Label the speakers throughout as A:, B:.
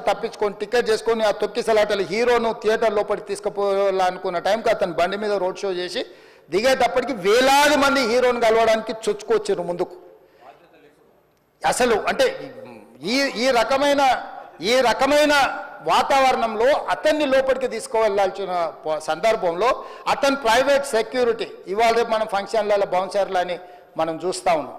A: తప్పించుకొని టికెట్ చేసుకొని ఆ తొక్కిసలాటలు హీరోను థియేటర్ లోపలికి తీసుకుపోవాలనుకున్న టైంకి అతను బండి మీద రోడ్ షో చేసి దిగేటప్పటికి వేలాది మంది హీరోని కలవడానికి చొచ్చుకొచ్చారు ముందుకు. అసలు అంటే ఈ ఈ రకమైన ఈ రకమైన వాతావరణంలో అతన్ని లోపలికి తీసుకువెళ్ళాల్సిన సందర్భంలో అతని ప్రైవేట్ సెక్యూరిటీ ఇవాళ రేపు మనం ఫంక్షన్లలో బౌన్సర్లు అని మనం చూస్తూ ఉన్నాం.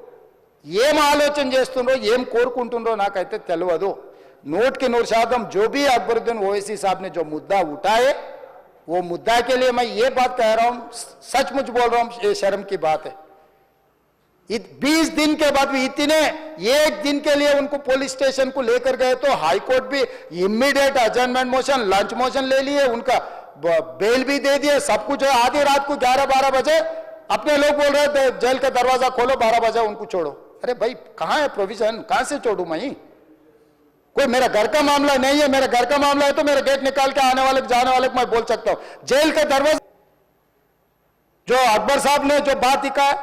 A: ఏం ఆలోచన చేస్తుండ్రో ఏం కోరుకుంటుండ్రో నాకైతే తెలియదు नोट के नूर शादम जो भी अकबरुद्दीन ओवैसी साहब ने जो मुद्दा उठाए वो मुद्दा के लिए मैं ये बात कह रहा हूँ सचमुच बोल रहा हूँ ये शर्म की बात है बीस दिन के बाद भी इतने एक दिन के लिए उनको पुलिस स्टेशन को लेकर गए तो हाई कोर्ट भी immediate adjournment motion lunch motion ले लिए उनका ब- बेल भी दे दिए सब कुछ है आधी रात को ग्यारह बारह बजे अपने लोग बोल रहे थे जेल का दरवाजा खोलो बारह बजे उनको छोड़ो अरे भाई, कहाँ है प्रोविज़न कहाँ से छोड़ू मैं कोई मेरा घर का मामला नहीं है, मेरा घर का मामला है तो मेरा गेट निकाल के आने वाले, जाने वाले को मैं बोल सकता हूँ। जेल का दरवाज़ा जो अकबर साहब ने जो बात है,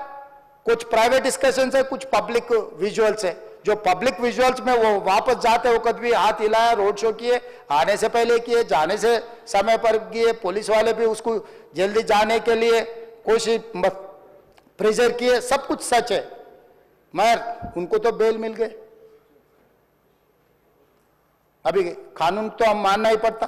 A: कुछ प्राइवेट डिस्कशन है, कुछ पब्लिक विजुअल्स है। जो पब्लिक विजुअल्स में वो वापस जाते वक्त भी हाथ हिलाया रोड शो किए, आने से पहले किए, जाने से समय पर किए, पुलिस वाले भी उसको जल्दी जाने के लिए कोशिश प्रेशर किए, सब कुछ सच है। मगर उनको तो बेल मिल गए। अभी कानून तो हम मानना ही पड़ता।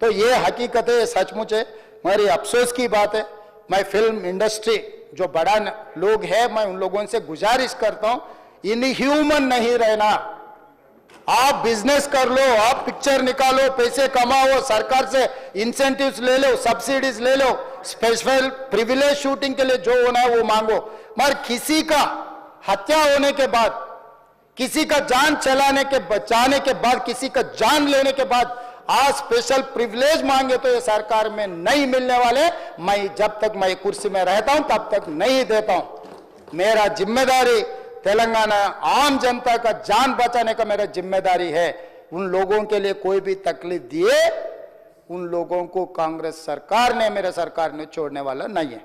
A: तो ये हकीकत है सचमुच है। मगर ये अफसोस की बात है, मैं फ़िल्म इंडस्ट्री जो बड़ा लोग है, मैं उन लोगों से गुजारिश करता हूँ इन ह्यूमन नहीं रहना। आप बिज़नेस कर लो, आप पिक्चर निकालो, पैसे कमाओ, सरकार से इंसेंटिव्स ले लो सब्सिडीज ले लो स्पेशल प्रिविलेज शूटिंग के लिए जो होना है वो मांगो। मगर किसी का हत्या होने के बाद, किसी का जान चलाने के, बचाने के बाद, किसी का जान लेने के बाद, आज स्पेशल प्रिविलेज मांगे तो ये सरकार में नहीं मिलने वाले। मैं जब तक मैं कुर्सी में रहता हूँ, तब तक नहीं देता हूँ। मेरा ज़िम्मेदारी तेलंगाना आम जनता का जान बचाने का मेरा ज़िम्मेदारी है। उन लोगों के लिए कोई भी तकलीफ़ दिए, उन लोगों को कांग्रेस सरकार ने, मेरे सरकार ने छोड़ने वाला नहीं है।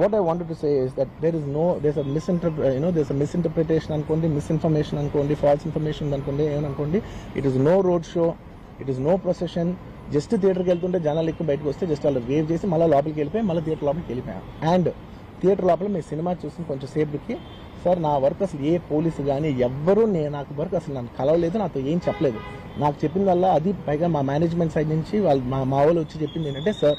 B: what I wanted to say is that there is no this a misinterpret you know this a misinterpretation అనుకోండి మిస్ఇన్ఫర్మేషన్ అనుకోండి ఫాల్స్ ఇన్ఫర్మేషన్ అనుకోండి ఏమనుకోండి it is no road show it is no procession just థియేటర్కి వెళ్తుంటే జనాలు ఎక్కువ బయటకు వస్తే just వాళ్ళు వేవ్ చేసి మళ్ళీ లోపలికి వెళ్ళిపోయి మళ్ళీ థియేటర్ లోపలికి వెళ్ళిపోయాం అండ్ థియేటర్ లోపల మీ సినిమా చూసిన కొంచెం సేపుకి సార్ నా వర్క్ అసలు ఏ పోలీసు కానీ ఎవ్వరూ నేను నాకు వర్క్ అసలు నన్ను కలవలేదు నాతో ఏం చెప్పలేదు. నాకు చెప్పిందల్లా అది పైగా మా మేనేజ్మెంట్ సైడ్ నుంచి వాళ్ళు మా మా వాళ్ళు వచ్చి చెప్పింది ఏంటంటే సార్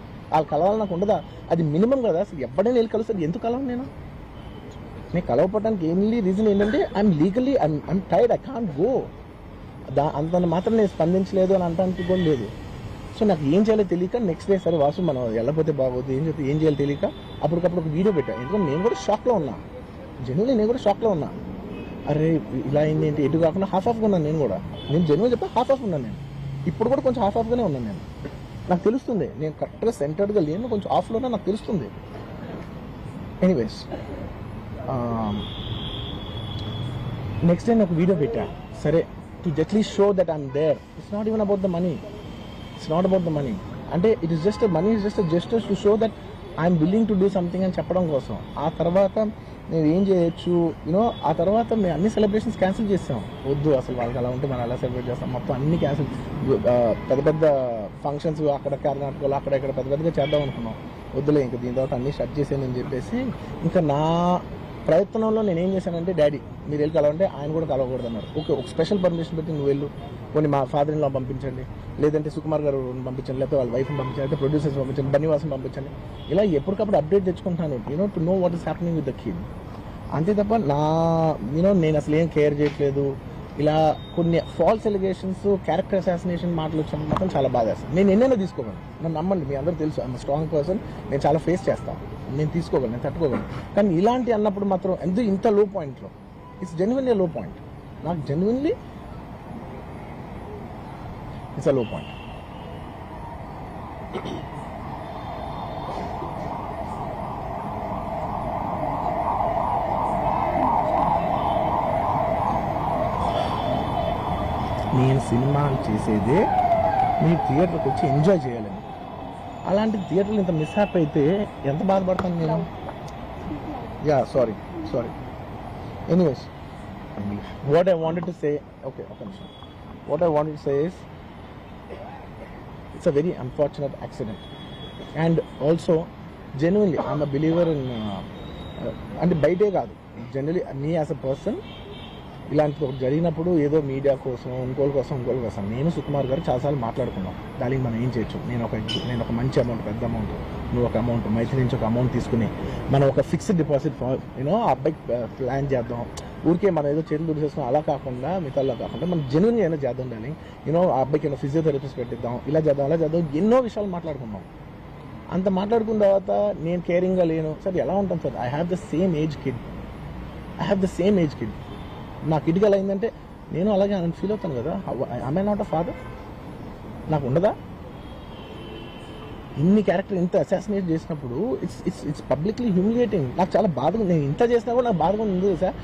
B: వాళ్ళు కలవాలి నాకు ఉండదా? అది మినిమం కదా అసలు ఎవడైనా వెళ్ళి కలుస్తుంది ఎందుకు కలవను నేను? నేను కలవపడడానికి ఏంలీ రీజన్ ఏంటంటే I'm legally I'm I'm tired I can't go దా అంత మాత్రం నేను స్పందించలేదు అని అంటానికి కూడా లేదు. సో నాకు ఏం చేయాలో తెలియక నెక్స్ట్ డే సరే వాసు మనం వెళ్ళకపోతే బాగోదు ఏం చెప్తే ఏం చేయాలో తెలియక అప్పటికప్పుడు ఒక వీడియో పెట్టాను ఎందుకంటే నేను కూడా షాక్లో ఉన్నా. జెన్యున్లీ నేను కూడా షాక్లో ఉన్నా. అరే ఇలా అయింది ఏంటి? ఎటు కాకుండా హాఫ్ ఆఫ్గా ఉన్నాను నేను కూడా. నేను జెన్యున్ చెప్పా హాఫ్ ఆఫ్ ఉన్నాను నేను. ఇప్పుడు కూడా కొంచెం హాఫ్ ఆఫ్గానే ఉన్నాను నేను. నాకు తెలుస్తుంది. నేను కరెక్ట్గా సెంటర్డ్గా లేను కొంచెం ఆఫ్లోనే నాకు తెలుస్తుంది. ఎనీవేస్ నెక్స్ట్ డే ఒక వీడియో పెట్టా. సరే to just show that I'm there it's not even about the money it's not about the money అంటే it is just money is just gestures to show that I'm willing to do something అని చెప్పడం కోసం. ఆ తర్వాత నేను ఏం చేయొచ్చు? You know ఆ తర్వాత మేము అన్ని సెలబ్రేషన్స్ క్యాన్సిల్ చేసాం. వద్దు అసలు వాళ్ళకి అలా ఉంటే మనం అలా సెలబ్రేట్ చేస్తాం? మొత్తం అన్ని క్యాన్సిల్ పెద్ద పెద్ద ఫంక్షన్స్ అక్కడ కర్ణాటకలో అక్కడ ఇక్కడ పెద్ద పెద్దగా చేద్దాం అనుకున్నాం. వద్దులే ఇంకా దీని తర్వాత అన్ని షట్ చేసేయని చెప్పేసి ఇంకా నా ప్రయత్నంలో నేను ఏం చేశానంటే డాడీ మీరు వెళ్ళి కలవంటే ఆయన కూడా కలవకూడదు అన్నారు. ఓకే ఒక స్పెషల్ పర్మిషన్ పెట్టి నువ్వు వెళ్ళు కొన్ని మా ఫాదర్ ఇన్లో పంపించండి లేదంటే సుకుమార్ గారు పంపించండి లేకపోతే వాళ్ళ వైఫ్ని పంపించండి లేకపోతే ప్రొడ్యూసర్స్ పంపించండి బన్నివాసం పంపించండి. ఇలా ఎప్పటికప్పుడు అప్డేట్ తెచ్చుకుంటాను you know to know what is happening with the kid అంతే తప్ప నా యూనో నేను అసలు ఏం కేర్ చేయట్లేదు. ఇలా కొన్ని ఫాల్స్ ఎలిగేషన్స్ క్యారెక్టర్ అసాసినేషన్ మాటలు వచ్చినప్పుడు మాత్రం చాలా బాగా వేస్తాను నేను ఎన్నైనా తీసుకోగలను. నన్ను నమ్మండి మీ అందరూ తెలుసు. ఐఎమ్ స్ట్రాంగ్ పర్సన్ నేను చాలా ఫేస్ చేస్తాను నేను తీసుకోగలను నేను తట్టుకోగలను. కానీ ఇలాంటి అన్నప్పుడు మాత్రం ఎంత ఇంత లో? పాయింట్లో ఇట్స్ జెన్యున్లీ లో పాయింట్ నాకు genuinely it's a low point cinema సినిమాలు చేసేదే మీ థియేటర్కి వచ్చి ఎంజాయ్ చేయాలని. అలాంటి థియేటర్లు ఇంత మిస్హ్యాప్ అయితే ఎంత బాధపడతాను నేను yeah sorry sorry. Anyways what I wanted to say okay ఒక నిమిషం. What I wanted to say is it's a very unfortunate accident and also genuinely I'm a believer in అంటే బయటే కాదు. Generally me as a person ఇలాంటిది ఒకటి జరిగినప్పుడు ఏదో media కోసం ఇంకోళ్ళ కోసం ఇంకోళ్ళ కోసం. నేను సుకుమార్ గారు చాలాసార్లు మాట్లాడుకున్నాం. దానికి మనం ఏం చేయొచ్చు? నేను ఒక నేను ఒక మంచి అమౌంట్ పెద్ద అమౌంట్ నువ్వు ఒక అమౌంట్ మైత్రి నుంచి ఒక అమౌంట్ తీసుకుని మనం ఒక ఫిక్స్డ్ డిపాజిట్ యూనో ఆ అబ్బాయికి ప్లాన్ చేద్దాం. ఊరికే మనం ఏదో చేతులు దుడిచేసుకుని అలా కాకుండా మిగతాలో కాకుండా మనం జెన్యున్ ఏమైనా చేద్దాం డాలింగ్. యూనో ఆ అబ్బాయికి ఏమైనా ఫిజియోథెరపిస్ట్ పెట్టిద్దాం ఇలా చేద్దాం అలా చేద్దాం ఎన్నో విషయాలు మాట్లాడుకున్నాం. అంత మాట్లాడుకున్న తర్వాత నేను కేరింగ్గా లేను. సార్ ఎలా ఉంటాం sir? I have the same age kid I have the same age kid నాకు కిడ్కి అయిందంటే నేను అలాగే ఫీల్ అవుతాను కదా. ఐ నాట్ అ ఫాదర్ నాకు ఉండదా? ఇన్ని క్యారెక్టర్ ఇంత అసాసినేట్ చేసినప్పుడు it's it's it's publicly humiliating నాకు చాలా బాధగా నేను ఇంత చేసినా కూడా నాకు బాధగా ఉంది సార్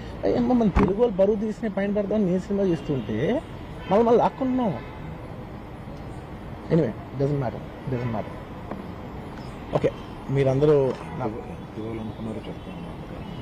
B: అమ్మ మన తెలుగు వాళ్ళు బరువు తీసిన పైన పెడదాం నేను సినిమా చేస్తుంటే మనం మళ్ళీ లాక్కుంటున్నాం. Anyway doesn't matter doesn't matter okay మీరందరూ నాకు
C: ఇవ్వాలనుకున్నారో చెప్తాను.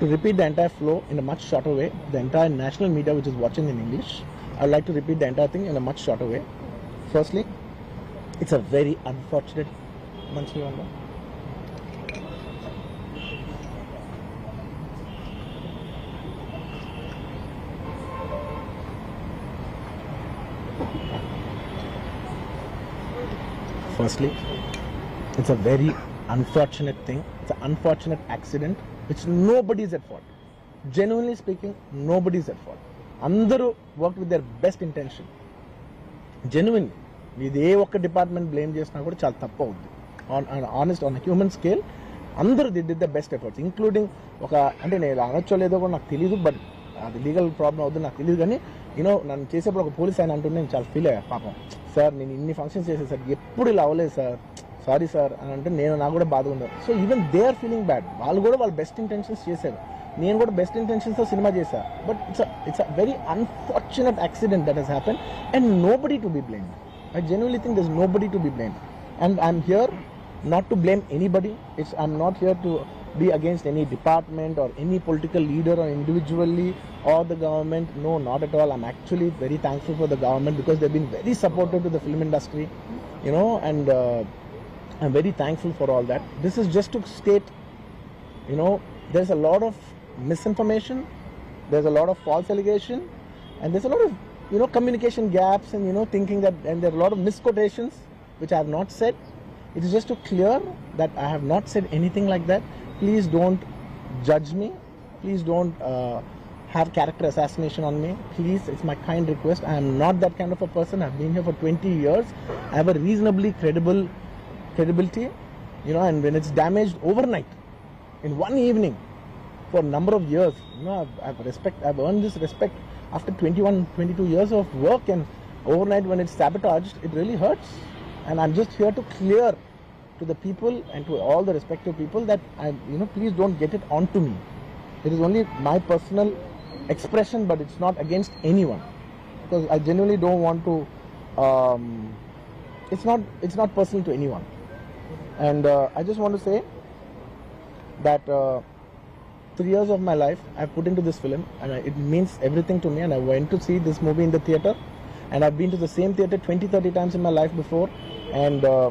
B: To repeat the entire flow in a much shorter way, the entire national media which is watching in English, I'd like to repeat the entire thing in a much shorter way. Firstly, it's a very unfortunate monthly. Firstly, it's a very unfortunate thing. It's an unfortunate accident it's nobody's at fault genuinely speaking nobody's at fault అందరూ work with their best intention genuinely ఇది ఏ ఒక్క department blame చేసినా కూడా చాలా తప్పు అవుద్ది. On honest on human scale అందరూ the the the best efforts including ఒక అంటే నేను అనొచ్చో లేదో కూడా నాకు తెలియదు బట్ అది లీగల్ ప్రాబ్లం అవుతుంది నాకు తెలియదు కానీ యూనో నన్ను చేసేప్పుడు ఒక పోలీస్ ఆయన అంటుంటే నేను చాలా ఫీల్ అయ్యా పాపం. సార్ నేను ఇన్ని ఫంక్షన్స్ చేసే సార్ ఎప్పుడు ఇలా అవ్వలేదు సార్ సారీ సార్ అని అంటే నేను నాకు కూడా బాధ ఉంది so even they are feeling bad వాళ్ళు కూడా వాళ్ళ బెస్ట్ ఇంటెన్షన్స్ చేశారు నేను కూడా బెస్ట్ ఇంటెన్షన్స్తో సినిమా చేశా but it's it's a very unfortunate accident that has happen and nobody to be blame I genuinely think this nobody to be blame and I'm here not to blame anybody. It's I'm not here to be against any department or any political leader or individually or the government. No, not at all. I'm actually very thankful for the government because they've been very supportive to the film industry, you know, and uh, I'm very thankful for all that. This is just to state, you know, there's a lot of misinformation, there's a lot of false allegation, and there's a lot of you know communication gaps and you know thinking that and there are a lot of misquotations which I have not said. It is just to clear that I have not said anything like that. Please don't judge me. Please don't uh, have character assassination on me. Please, it's my kind request. I am not that kind of a person. I've been here for 20 years. I have a reasonably credible credibility, you know, and when it's damaged overnight, in one evening, for a number of years, you know, I've, I've respect. I've earned this respect after 21, 22 years of work, and overnight when it's sabotaged, it really hurts. And I'm just here to clear to the people and to all the respective people that I, you know, please don't get it onto me. It is only my personal expression, but it's not against anyone because I genuinely don't want to. Um, it's not. It's not personal to anyone, and uh, I just want to say that uh, three years of my life I've put into this film, and I, it means everything to me. And I went to see this movie in the theater, and I've been to the same theater 20, 30 times in my life before, and. Uh,